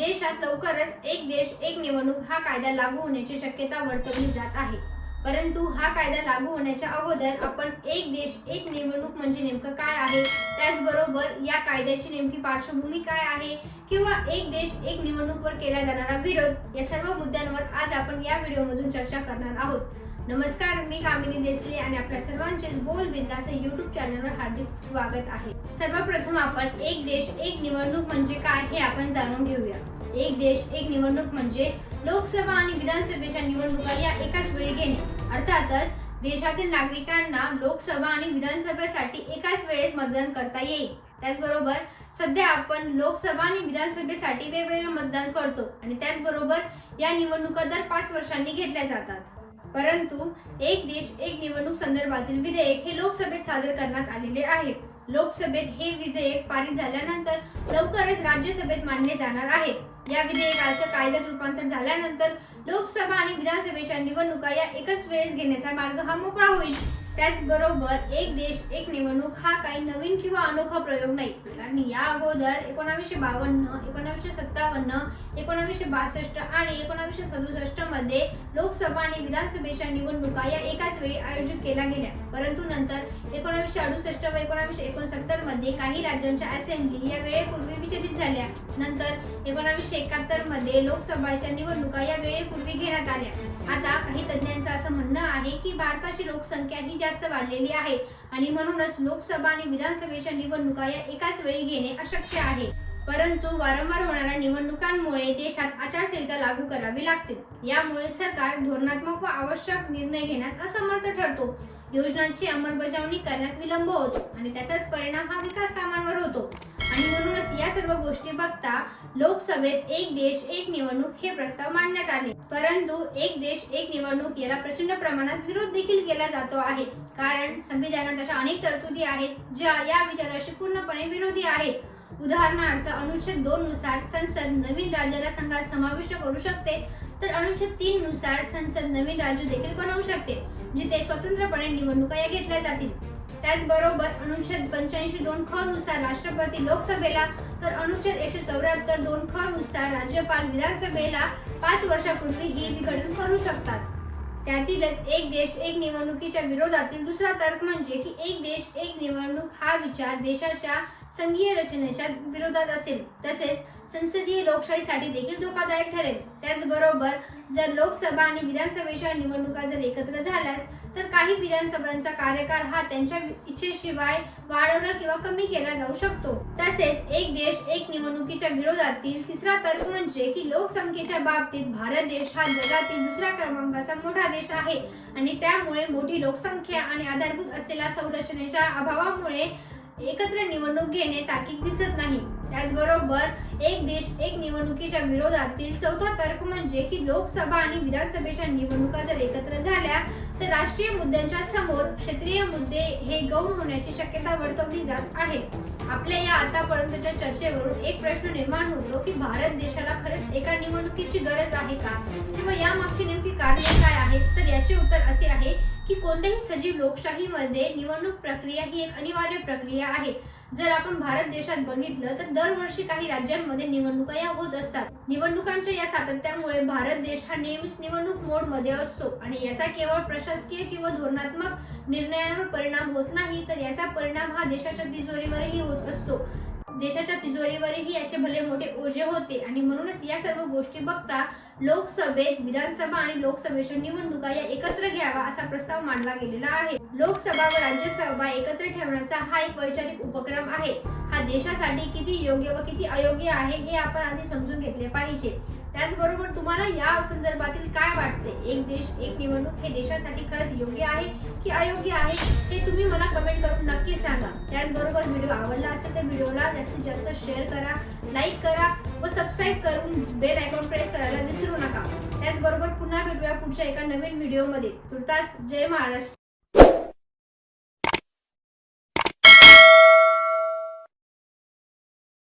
देशात लवकरच एक देश एक निवडणूक हा कायदा लागू होण्याची शक्यता वर्तवली जात आहे. परंतु हा कायदा लागू होण्याच्या अगोदर आपण एक देश एक निवडणूक म्हणजे नेमकं काय आहे? त्याचबरोबर या कायद्याची नेमकी पार्श्वभूमी काय आहे? किंवा एक देश एक निवडणूकवर केला जाणारा विरोध या सर्व मुद्द्यांवर आज आपण या व्हिडिओमधून चर्चा करणार आहोत. नमस्कार मी कामिनी देसले आणि आपल्या सर्वांचेच बोल बिंदास युट्यूब चॅनलवर हार्दिक स्वागत आहे. सर्वप्रथम आपण एक देश एक निवडणूक म्हणजे काय हे आपण जाणून घेऊया. एक देश एक निवडणूक म्हणजे लोकसभा आणि विधानसभेच्या निवडणुका या एकाच वेळी घेणे. अर्थातच देशातील नागरिकांना लोकसभा आणि विधानसभेसाठी एकाच वेळेस मतदान करता येईल. त्याचबरोबर सध्या आपण लोकसभा आणि विधानसभेसाठी वेगवेगळे मतदान करतो आणि त्याचबरोबर या निवडणुका दर पाच वर्षांनी घेतल्या जातात. परंतु एक देश एक निवडणूक संदर्भातील विधेयक हे लोकसभेत सादर करण्यात आलेले आहे. लोकसभेत हे विधेयक पारित झाल्यानंतर लवकरच राज्यसभेत मांडले जाणार आहे. या विधेयकाचं कायद्यात रूपांतर झाल्यानंतर लोकसभा आणि विधानसभेच्या निवडणुका या एकाच वेळेस घेण्याचा मार्ग हा मोकळा होईल. त्याचबरोबर एक देश एक निवडणूक हा काही नवीन किंवा अनोखा प्रयोग नाही. कारण या अगोदर एकोणावीसशे बावन्न एकोणावीसशे सत्तावन्न एकोणावीसशे बासष्ट आणि एकोणावीसशे सदुसष्टमध्ये लोकसभा आणि विधानसभेच्या निवडणुका या एकाच वेळी आयोजित केल्या गेल्या. परंतु नंतर एकोणावीसशे अडुसष्ट व एकोणावीसशे एकोणसत्तरमध्ये काही राज्यांच्या असेंब्ली या वेळेपूर्वी झाल्या. नंतर एकोणावीसशे एकाहत्तरमध्ये लोकसभेच्या निवडणुका या वेळेपूर्वी घेण्यात आल्या. आता काही तज्ञांचं असं म्हणणं आहे की भारताची लोकसंख्या ही जास्त वाढलेली आहे आणि म्हणूनच लोकसभा आणि विधानसभेच्या निवडणुका या एकाच वेळी घेणे अशक्य आहे. परंतु वारंवार होणाऱ्या निवडणुकांमुळे देशात आचारसंहिता लागू करावी लागते. यामुळे सरकार धोरणात्मक व आवश्यक निर्णय घेण्यास असमर्थ ठरतो. योजनांची अंमलबजावणी करण्यात विलंब होतो आणि त्याचाच परिणाम हा विकास कामांवर होतो. आणि म्हणूनच या सर्व गोष्टी बघता लोकसभेत एक देश एक निवडणूक हे प्रस्ताव मांडण्यात आले. परंतु एक देश एक निवडणूक याला प्रचंड प्रमाणात विरोध देखील केला जातो आहे. कारण संविधानात अशा अनेक तरतुदी आहेत ज्या या विचाराशी पूर्णपणे विरोधी आहेत. उदाहरणार्थ अनुच्छेद दोन नुसार संसद नवीन राज्याला संघात समाविष्ट करू शकते तर अनुच्छेद तीन नुसार संसद नवीन राज्य देखील बनवू शकते जिथे स्वतंत्रपणे निवडणुका या घेतल्या जातील. त्याचबरोबर अनुच्छेद पंच्याऐंशी दोन ख नुसार राष्ट्रपती लोकसभेला तर अनुच्छेद एकशे चौऱ्याहत्तर दोन ख नुसार राज्यपाल विधानसभेला पाच वर्षापूर्वी ही विघटन करू शकतात. त्यातीलच एक देश एक निवडणुकीच्या विरोधातील दुसरा तर्क म्हणजे की एक देश एक निवडणूक हा विचार देशाच्या संघीय रचनेच्या विरोधात असेल. तसेच संसदीय लोकशाहीसाठी देखील धोकादायक ठरेल. त्याचबरोबर जर लोकसभा आणि विधानसभेच्या निवडणुका जर एकत्र झाल्यास तर काही विधानसभांचा कार्यकाळ हा त्यांच्या इच्छेशिवाय वाढवला किंवा कमी केला जाऊ शकतो. तसेच एक देश एक निवडणुकीच्या विरोधातील तिसरा तर्क म्हणजे की लोकसंख्येच्या बाबतीत भारत देश हा जगातील दुसऱ्या क्रमांकाचा मोठा देश आहे. आणि त्यामुळे मोठी लोकसंख्या आणि आधारभूत असलेल्या संरचनेच्या अभावामुळे एकत्र निवडणूक घेणे ताकीद दिसत नाही. त्याचबरोबर एक देश एक निवडणुकीच्या विरोधातील चौथा तर्क म्हणजे की लोकसभा आणि विधानसभेच्या निवडणुका जर एकत्र झाल्या तर राष्ट्रीय मुद्द्यांच्या समोर क्षेत्रीय मुद्दे हे गौण होण्याची शक्यता वर्तवली जात आहे. आपल्या या आतापर्यंतच्या चर्चेवरून एक प्रश्न निर्माण होतो की भारत देशाला खरंच एका निवडणुकीची गरज आहे का? किंवा यामागची नेमकी कारण काय आहेत? तर याचे उत्तर असे आहे की कोणत्याही सजीव लोकशाहीमध्ये निवडणूक प्रक्रिया ही एक अनिवार्य प्रक्रिया आहे. जर आपण भारत देशात बघितलं तर दरवर्षी काही राज्यांमध्ये निवडणुका या होत असतात. निवडणुकांच्या या सातत्यामुळे भारत देश हा नेहमीच निवडणूक मोडमध्ये असतो. आणि याचा केवळ प्रशासकीय किंवा धोरणात्मक निर्णयांवर परिणाम होत नाही तर याचा परिणाम हा देशाच्या तिजोरीवरही होत असतो. देशाच्या तिजोरीवरही असे भले मोठे ओझे होते. आणि म्हणूनच या सर्व गोष्टी बघता लोकसभेत विधानसभा आणि लोकसभेच्या निवडणुका या एकत्र घ्यावा असा प्रस्ताव मांडला गेलेला आहे. लोकसभा व राज्यसभा एकत्र ठेवण्याचा हा एक वैचारिक उपक्रम आहे. हा देशासाठी किती योग्य व किती अयोग्य आहे हे आपण आधी समजून घेतले पाहिजे. त्याचबरोबर तुम्हाला या संदर्भातील काय वाटते? एक देश एक निवडणूक हे देशासाठी खरंच योग्य आहे की अयोग्य आहे हे तुम्ही मला कमेंट करून नक्की सांगा. त्याचबरोबर व्हिडिओ आवडला असेल तर व्हिडिओला जास्तीत जास्त शेअर करा लाईक करा व सबस्क्राईब करून बेल आयकॉन प्रेस करायला विसरू नका. त्याचबरोबर पुन्हा भेटूया पुढच्या एका नवीन व्हिडिओमध्ये तुर्तास जय महाराष्ट्र.